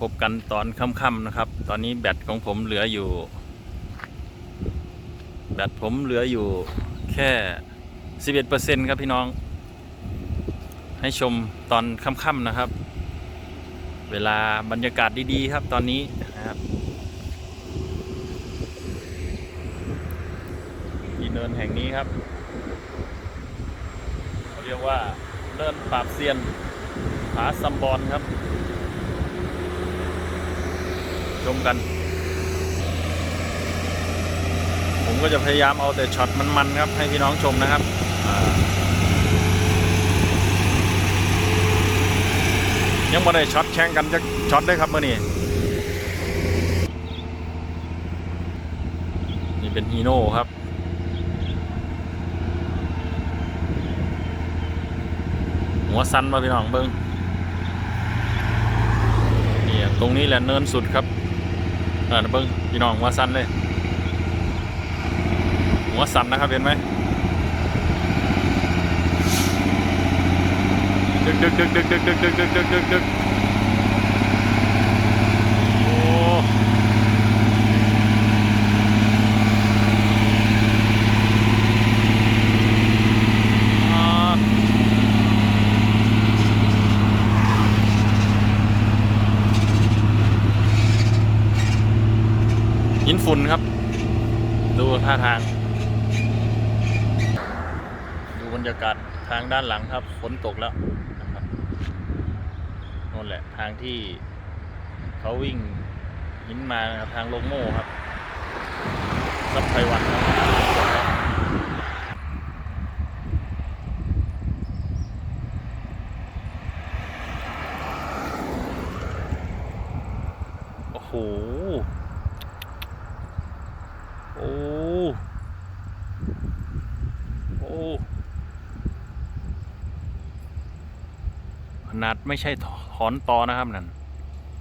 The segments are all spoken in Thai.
พบกันตอนค่ำๆนะครับ ตอนนี้แบตของผมเหลืออยู่ แบตผมเหลืออยู่แค่ 11%ครับพี่น้อง ให้ชมตอนค่ำๆนะครับ เวลาบรรยากาศดีๆครับตอนนี้นะครับที่เนินแห่งนี้ครับเขาเรียกว่าเนินปราบเซียนผาซัมบอนครับ ชมกัน ผมก็จะพยายามเอาแต่ช็อตมันๆครับ ให้พี่น้องชมนะครับยังไม่ได้ช็อตแข่งกันจะช็อตได้ครับเมื่อนี้นี่เป็นฮีโน่ครับหัวสั้นมาพี่น้องเบิ้งนี่ตรงนี้แหละเนินสุดครับ เออเบิ้งพี่น้องหัวสั้นเลย หัวสั้นนะครับเห็นไหมดึกดึกดึกดึกดึกดึกดึกดึกดึกดึกดึกโอ้อ่าหิน ฝุ่นครับ ดูท่าทาง ดูบรรยากาศทางด้านหลังครับฝนตกแล้วนะครับนั่นแหละทางที่เขาวิ่งหินมานะครับทางลงโม่ครับซับไพวันครับโอ้โห โอ้ โอ้ข นาดไม่ใช่ถอนตอนะครับนั่น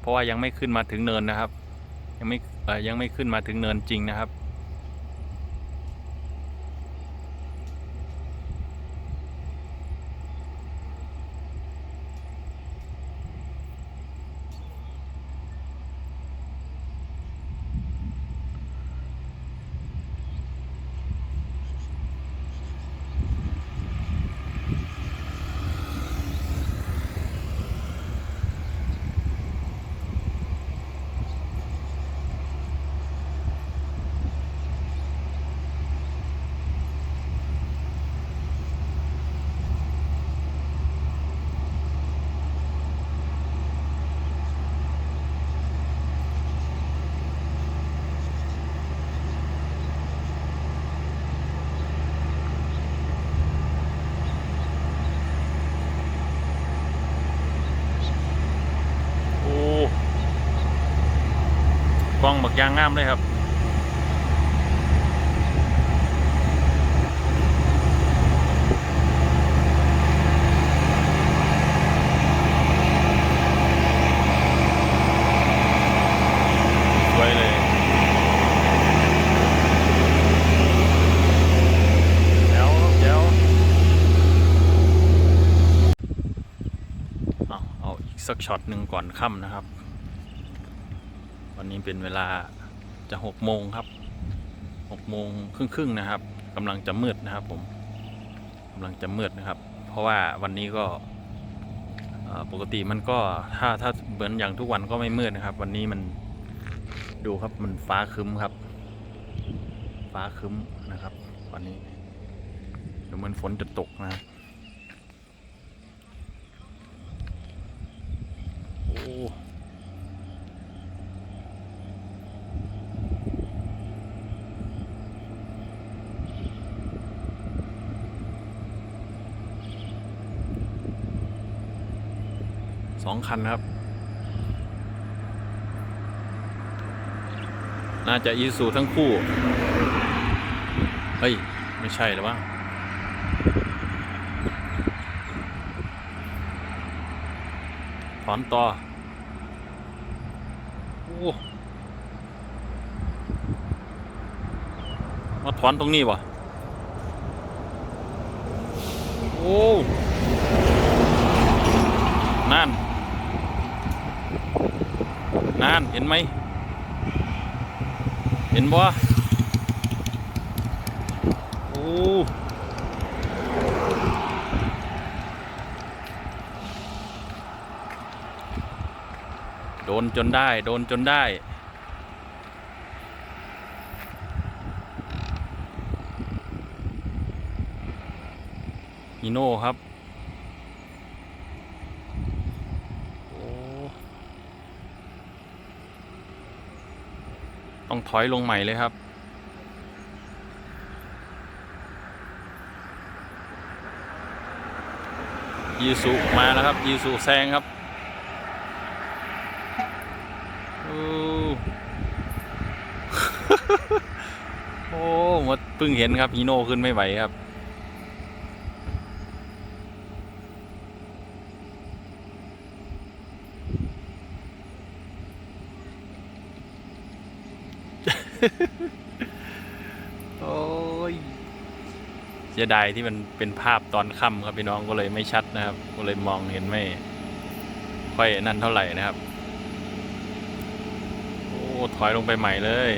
เพราะว่ายังไม่ขึ้นมาถึงเนินนะครับ ยังไม่ยังไม่ขึ้นมาถึงเนินจริงนะครับ องบักยางงามเลยครับไปเลยเดียวเดียวเอาเอาอีกสักช็อตหนึ่งก่อนค่ำนะครับ วันนี้เป็นเวลาจะหกโมงครับหกโมงครึ่งๆนะครับกำลังจะมืดนะครับผมกำลังจะมืดนะครับ เพราะว่าวันนี้ก็ปกติมันก็ถ้าถ้าเหมือนอย่างทุกวันก็ไม่มืดนะครับ วันนี้มันดูครับมันฟ้าครึ้มครับ ฟ้าครึ้มนะครับ วันนี้ดูเหมือนฝนจะตกนะครับโอ้ สองคันครับ น่าจะอีซูทั้งคู่ เฮ้ย ไม่ใช่หรือบ้าถอนต่อ โอ้มาถอนตรงนี้วะโอ้ นั่น นานเห็นไหม เห็นบ่โอ้โดนจนได้ โดนจนได้ฮีโน่ครับ ต้องถอยลงใหม่เลยครับ ยีสุมาแล้วครับ ยีสุแซงครับโอ้โหมาเพิ่งเห็นครับฮีโน่ขึ้นไม่ไหวครับ โอ้ยเสียดายที่มันเป็นภาพตอนค่ำครับพี่น้องก็เลยไม่ชัดนะครับ ก็เลยมองเห็นไม่ ค่อยนั่นเท่าไหร่นะครับ โอ้ถอยลงไปใหม่เลย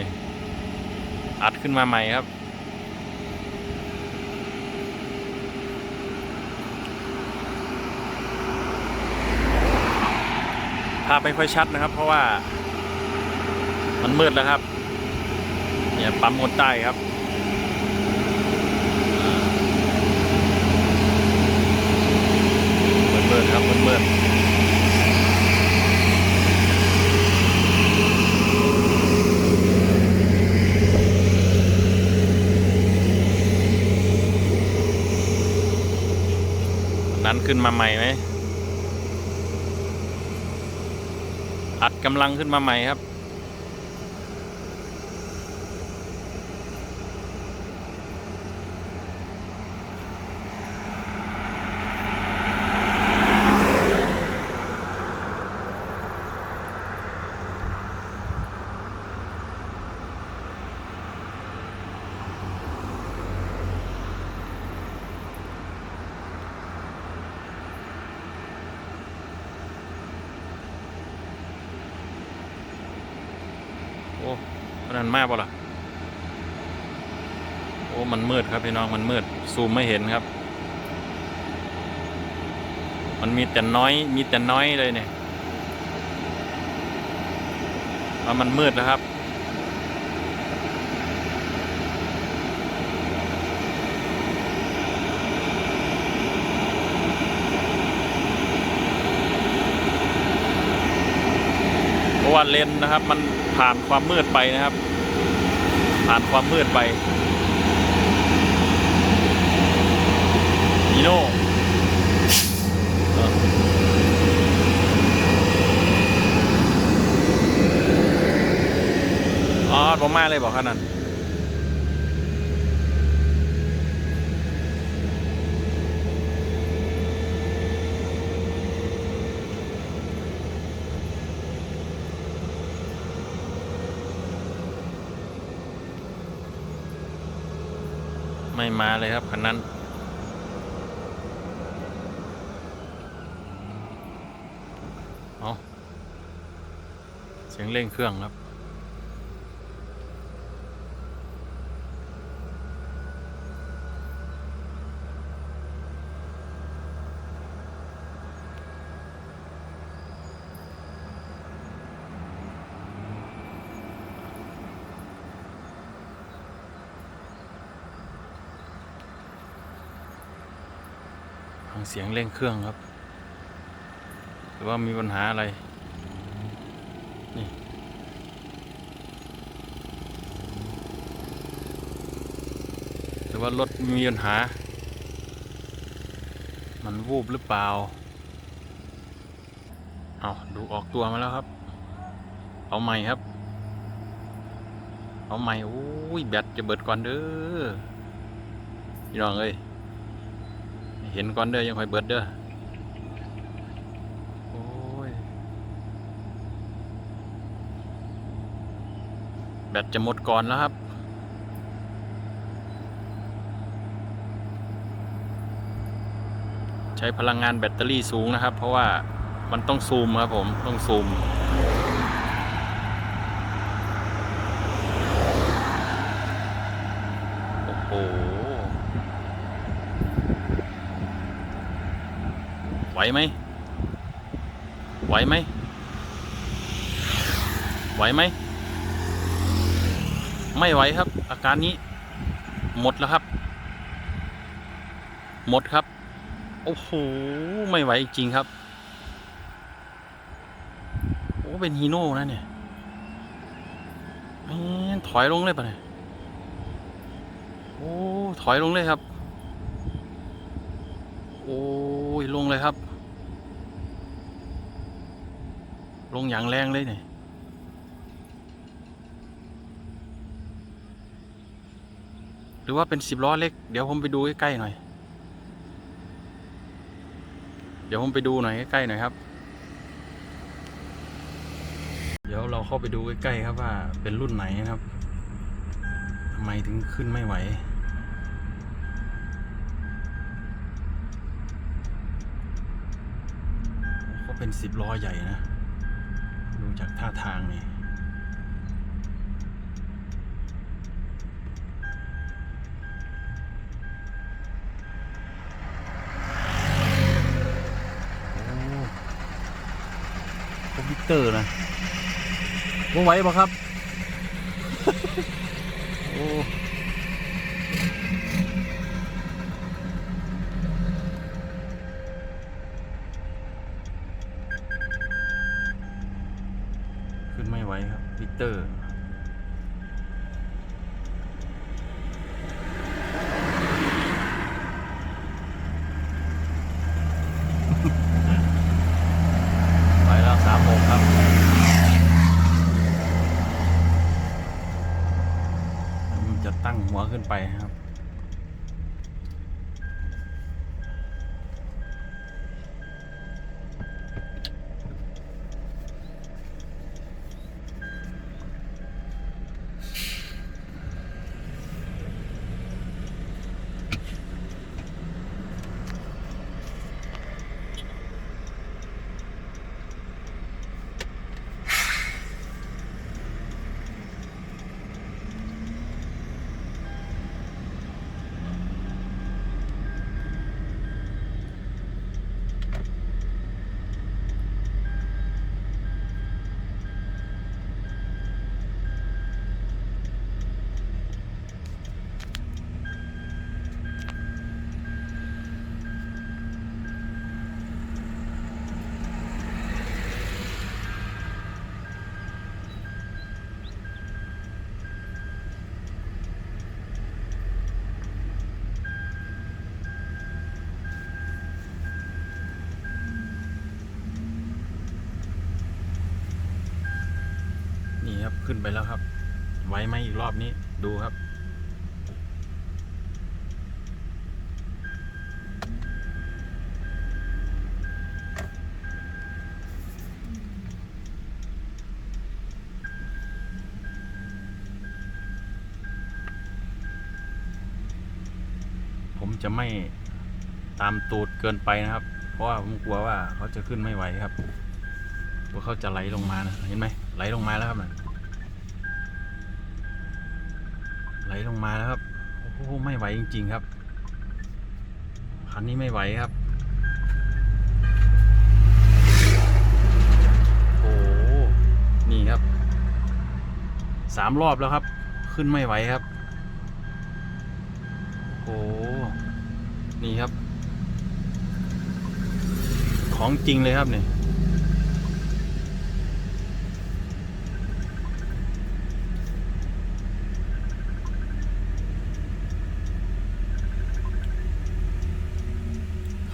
อัดขึ้นมาใหม่ครับภาพไม่ค่อยชัดนะครับ เพราะว่ามันมืดแล้วครับ เนี่ยปั๊มคนใต้ครับ ครับมืดๆนั้นขึ้นมาใหม่ไหมอัดกำลังขึ้นมาใหม่ครับ โอ้มั นนั้นมากป่ะล่ะโอ้มันมืดครับพี่น้องมันมืดซูมไม่เห็นครับ มันมีแต่น้อยมีแต่น้อยเลยเนี่ยว่ามันมืดแล้วครับราะว่าเลนนะครับมัน ผ่านความมืดไปนะครับ ผ่านความมืดไปนีโน่อออ๋อผมมาเลยบอกขนาดนั้น ไม่มาเลยครับคันนั้น เอาเสียงเร่งเครื่องครับ เสียงเร่งเครื่องครับ หรือว่ามีปัญหาอะไร นี่ หรือว่ารถมีปัญหา มันวูบหรือเปล่า เอาดูออกตัวมาแล้วครับ เอาใหม่ครับ เอาใหม่โอ้ยแบตจะเบิดก่อนเด้อพี่น้องเอ้ย เห็นก่อนเด้อยังค่อยเบิดเด้อโอ้ยแบตจะหมดก่อนแล้วครับใช้พลังงานแบตเตอรี่สูงนะครับ เพราะว่ามันต้องซูมครับผมต้องซูม วไหมไหวไหมไหวไหม ไม่ไหวครับ อาการนี้ หมดแล้วครับ หมดครับ โอ้โห ไม่ไหวจริงครับ โอ้เป็นฮีโน่นะเนี่ยถอยลงเลยปะเนี่ยโอ้ ถอยลงเลยครับ โอ้ย ลงเลยครับ ลงอย่างแรงเลยเนี่ยหรือว่าเป็นสิบล้อเล็ก เดี๋ยวผมไปดูใกล้ๆหน่อย เดี๋ยวผมไปดูหน่อยใกล้ๆหน่อยครับ เดี๋ยวเราเข้าไปดูใกล้ๆครับว่าเป็นรุ่นไหนนะครับทำไมถึงขึ้นไม่ไหวเป็นสิบล้อใหญ่นะ ดูจากท่าทางนี่คอมพิวเตอร์นะว่าไหวปะครับ โอ้ ขึ้นไม่ไหวครับวิกเตอร์ ไปแล้วสามโมงครับมันจะตั้งหัวขึ้นไปครับ นี่ ครับ ขึ้นไปแล้วครับไหวไหมอีกรอบนี้ ดูครับ ผมจะไม่ตามตูดเกินไปนะครับ เพราะว่าผมกลัวว่าเขาจะขึ้นไม่ไหวครับกลัวเขาจะไหลลงมานะ เห็นไหมไหลลงมาแล้วครับนะ ลงมาแล้วครับโอ้โหไม่ไหวจริง ๆ ครับคันนี้ไม่ไหวครับโอ้นี่ครับสามรอบแล้วครับ ขึ้นไม่ไหวครับโอ้นี่ครับ ของจริงเลยครับเนี่ย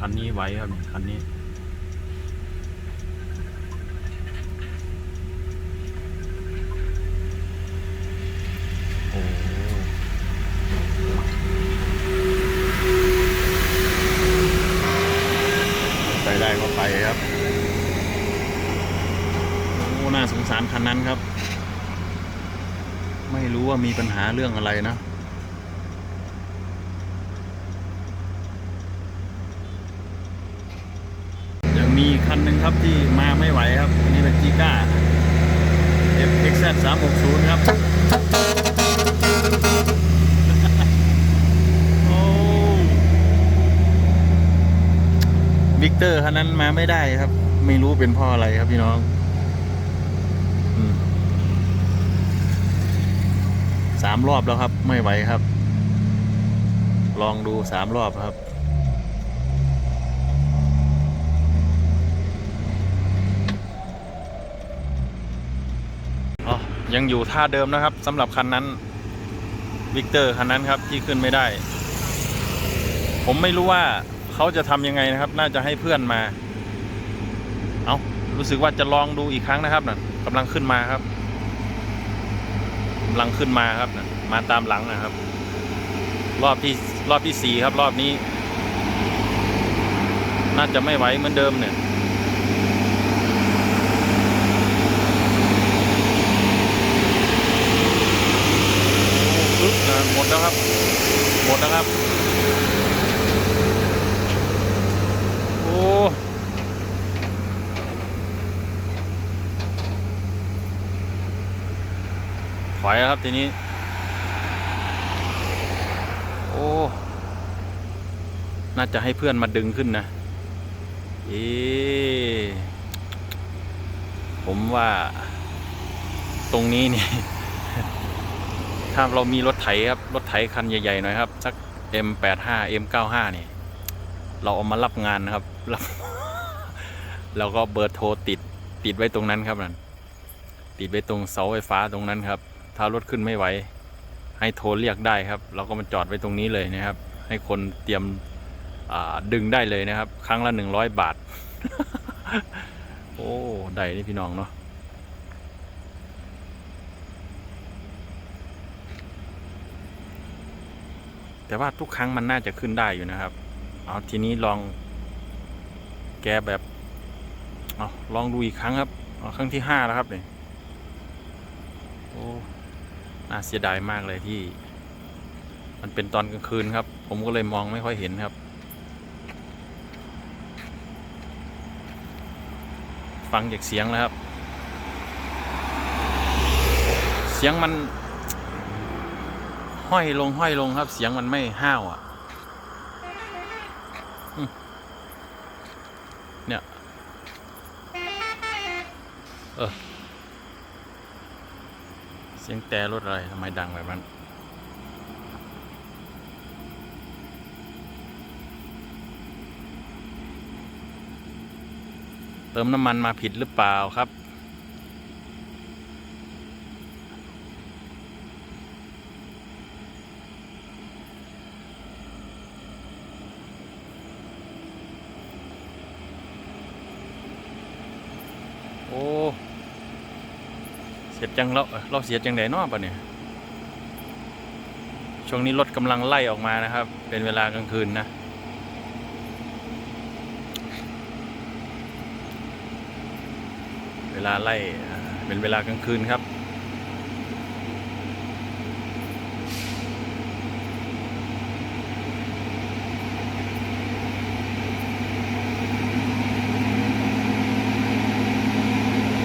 คันนี้ไว้ครับคันนี้โอ้ไปได้ก็ไปครับโอ้น่าสงสารคันนั้นครับ ไม่รู้ว่ามีปัญหาเรื่องอะไรนะ ยังมี คันหนึ่งครับที่มาไม่ไหวครับอันนี้เป็นจีก้า FXZ 360 ครับ โอ้วิกเตอร์คันนั้นมาไม่ได้ครับ ไม่รู้เป็นเพราะอะไรครับพี่น้องอืมสามรอบแล้วครับ ไม่ไหวครับ ลองดูสามรอบครับ ยังอยู่ท่าเดิมนะครับสำหรับคันนั้นวิกเตอร์คันนั้นครับที่ขึ้นไม่ได้ ผมไม่รู้ว่าเขาจะทำยังไงนะครับ น่าจะให้เพื่อนมา เอารู้สึกว่าจะลองดูอีกครั้งนะครับนะ่ะกำลังขึ้นมาครับกำลังขึ้นมาครับนะมาตามหลังนะครับ รอบที่รอบที่สี่ครับ รอบนี้ น่าจะไม่ไหวเหมือนเดิมเนี่ย ปึ๊บนะหม ดแล้วครับ หมดแล้วครับ โอ้ถอยแล้วครับทีนี้ โอ้ น่าจะให้เพื่อนมาดึงขึ้นนะ เอ๊ะผมว่าตรงนี้เนี่ย ถ้าเรามีรถไถครับ รถไถคันใหญ่ๆหน่อยครับ สัก M85 M95 นี่ เราเอามารับงานนะครับรับแล้วก็เบอร์โทรติดติดไว้ตรงนั้นครับนั่นติดไว้ตรงเสาไฟฟ้าตรงนั้นครับ ถ้ารถขึ้นไม่ไหวให้โทรเรียกได้ครับ เราก็มาจอดไว้ตรงนี้เลยนะครับ ให้คนเตรียมดึงได้เลยนะครับ ครั้งละหนึ่งร้อยบาท โอ้ ได้นี่พี่น้องเนาะ แต่ว่าทุกครั้งมันน่าจะขึ้นได้อยู่นะครับ เอาทีนี้ลองแกแบบเอาลองดูอีกครั้งครับเอาครั้งที่ห้าแล้วครับเนี่ยโอ้น่าเสียดายมากเลยที่ มันเป็นตอนกลางคืนครับ ผมก็เลยมองไม่ค่อยเห็นครับ ฟังจากเสียงแล้วครับ เสียงมัน ห้อยลงห้อยลงครับ เสียงมันไม่ห้าวอะเนี่ยเออเสียงแต่รถอะไรทำไมดังแบบนั้นเติมน้ำมันมาผิดหรือเปล่าครับ จังเราเราเสียจังไดเนาะปะเนี่ยช่วงนี้รถกำลังไล่ออกมานะครับ เป็นเวลากลางคืนนะเวลาไล่เป็นเวลากลางคืนครับ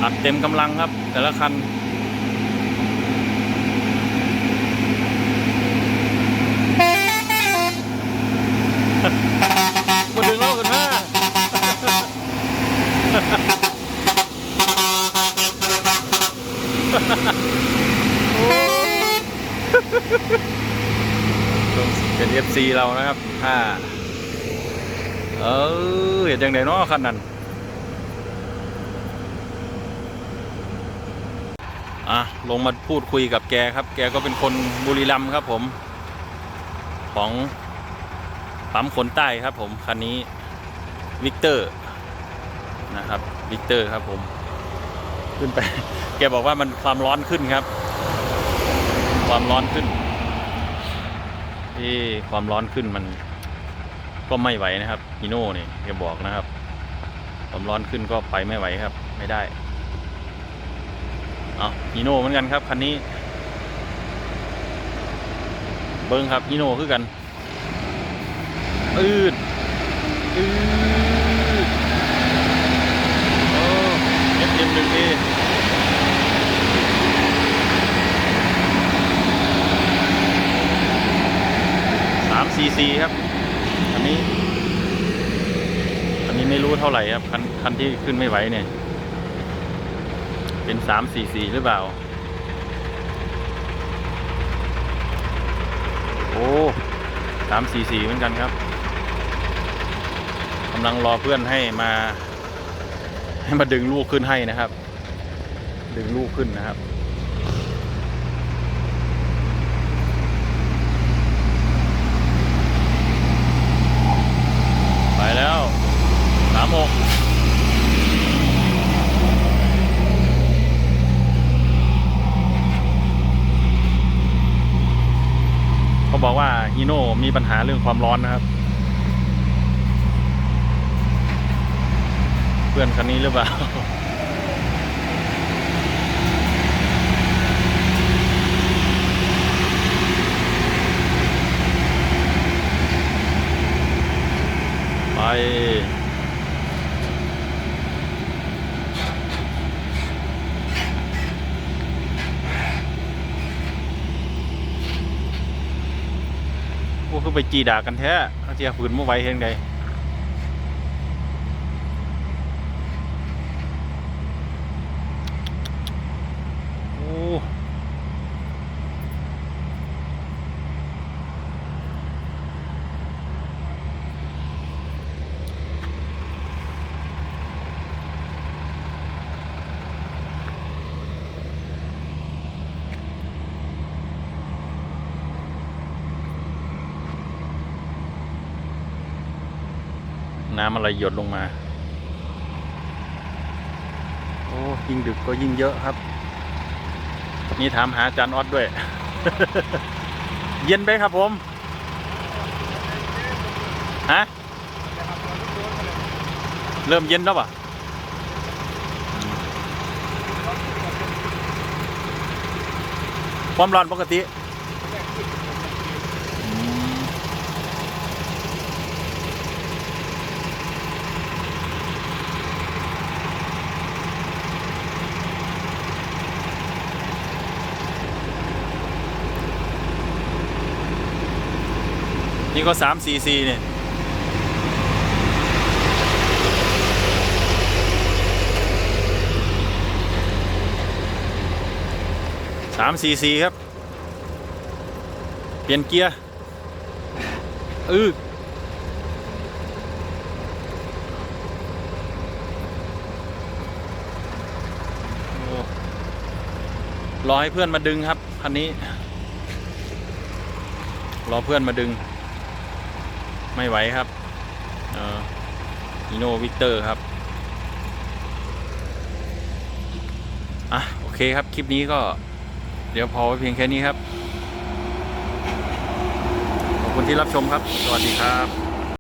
อัดเต็มกำลังครับ แต่ละคัน มาดึงแล้วกันมา เป็น FC เรานะครับถ้าเออเห็นยังไงเนาะคันนั้นอะลงมาพูดคุยกับแกครับ แกก็เป็นคนบุรีรัมย์ครับผม ของปั๊มขนใต้ครับผม คันนี้วิกเตอร์นะครับวิกเตอร์ครับผม ขึ้นไป แกบอกว่ามันความร้อนขึ้นครับ ความร้อนขึ้นที่ความร้อนขึ้นมันก็ไม่ไหวนะครับฮิโน่เนี่ยแกบอกนะครับ ความร้อนขึ้นก็ไปไม่ไหวครับ ไม่ได้เอาฮิโน่เหมือนกันครับคันนี้ เบิ้งครับฮิโน่คือกันอืดอืด F1 A 3 cc ครับอันนี้ อันนี้ไม่รู้เท่าไหร่ครับคันคันที่ขึ้นไม่ไหวเนี่ย เป็น3 cc หรือเปล่า โอ้3 cc เหมือนกันครับกำลังรอเพื่อนให้มา ให้มาดึงลูกขึ้นให้นะครับ ดึงลูกขึ้นนะครับ สามเขาบอกว่าฮีโน่มีปัญหาเรื่องความร้อนนะครับ เพื่อนคันนี้หรือเปล่าไป คือไปจีด่ากันแท้เอาเจียฝืนเมื่อไหวเห็นไงโอ้น้ำอะไรหยดลงมา โอ้ยิ่งดึกก็ยิ่งเยอะครับ นี่ถามหาอาจารย์ออดด้วย เย็นไปครับผมฮะเริ่มเย็นแล้วป่ะความร้อนปกติ นี่ก็สามสี่สี่เนี่ยสามสี่สี่ครับ เปลี่ยนเกียร์อือโอ้รอให้เพื่อนมาดึงครับคันนี้ รอเพื่อนมาดึง ไม่ไหวครับเอออิโนวิกเตอร์ครับ อะ โอเคครับ คลิปนี้ก็ เดี๋ยวพอไว้เพียงแค่นี้ครับ ขอบคุณที่รับชมครับ สวัสดีครับ